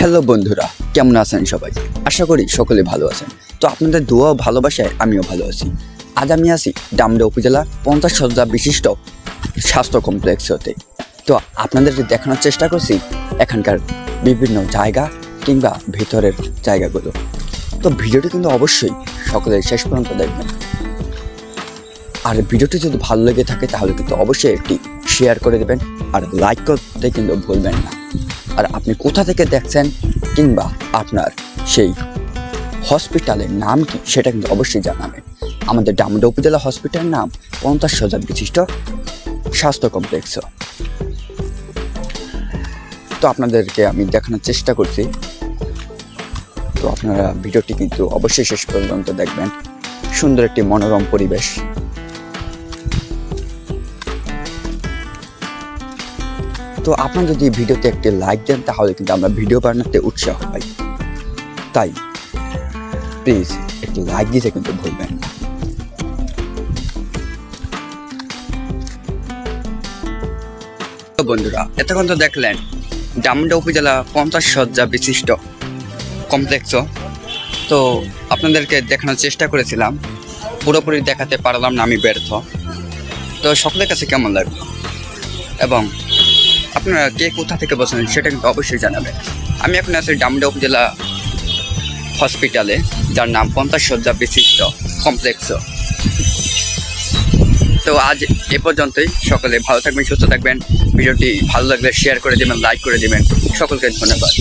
Hello বন্ধুরা, কেমন আছেন সবাই? আশা করি সকলে ভালো আছেন। তো আপনাদের দোয়া ভালোবাসায় আমিও ভালো আছি। আজ আমি আছি ডামডা উপজেলা পঞ্চাশ শয্যা বিশিষ্ট স্বাস্থ্য কমপ্লেক্স হতে। তো আপনাদেরকে দেখানোর চেষ্টা করছি এখানকার বিভিন্ন জায়গা কিংবা ভেতরের জায়গাগুলো। তো ভিডিওটি কিন্তু অবশ্যই সকলের শেষ পর্যন্ত দেখবেন। আর ভিডিওটি যদি ভালো লেগে থাকে তাহলে কিন্তু অবশ্যই একটি শেয়ার করে দেবেন। আর লাইক করতে কিন্তু ভুলবেন না। আর আপনি কোথা থেকে দেখছেন কিংবা আপনার সেই হসপিটালের নাম কি, সেটা কিন্তু অবশ্যই জানাবেন। আমাদের ডামডা উপজেলা হসপিটালের নাম পঞ্চাশ হাজার বিশিষ্ট স্বাস্থ্য কমপ্লেক্স। তো আপনাদেরকে আমি দেখানোর চেষ্টা করছি। তো আপনারা ভিডিওটি কিন্তু অবশ্যই শেষ পর্যন্ত দেখবেন। সুন্দর একটি মনোরম পরিবেশ। তো আপনার যদি ভিডিওতে একটি লাইক দেন, তাহলে কিন্তু আমরা ভিডিও বানাতে উৎসাহ পাই। তাই প্লিজ একটু লাইক দিতে কিন্তু ভুলবেন না। বন্ধুরা, এতক্ষণ তো দেখলেন, ডামডা উপজেলা পঞ্চাশ শয্যা বিশিষ্ট কমপ্লেক্স তো আপনাদেরকে দেখানোর চেষ্টা করেছিলাম, পুরোপুরি দেখাতে পারলাম না, আমি ব্যর্থ। তো সকলের কাছে কেমন লাগল? এবং আপনারা কে কোথা থেকে বসেন সেটা কিন্তু অবশ্যই জানাবেন। আমি এখন আছি ডামডা উপজেলা হসপিটালে যার নাম পঞ্চাশ শয্যা বিশিষ্ট কমপ্লেক্স তো আজ এ পর্যন্তই। সকলে ভালো থাকবেন, সুস্থ থাকবেন। ভিডিওটি ভালো লাগলে শেয়ার করে দেবেন লাইক করে দেবেন। সকলকে ধন্যবাদ।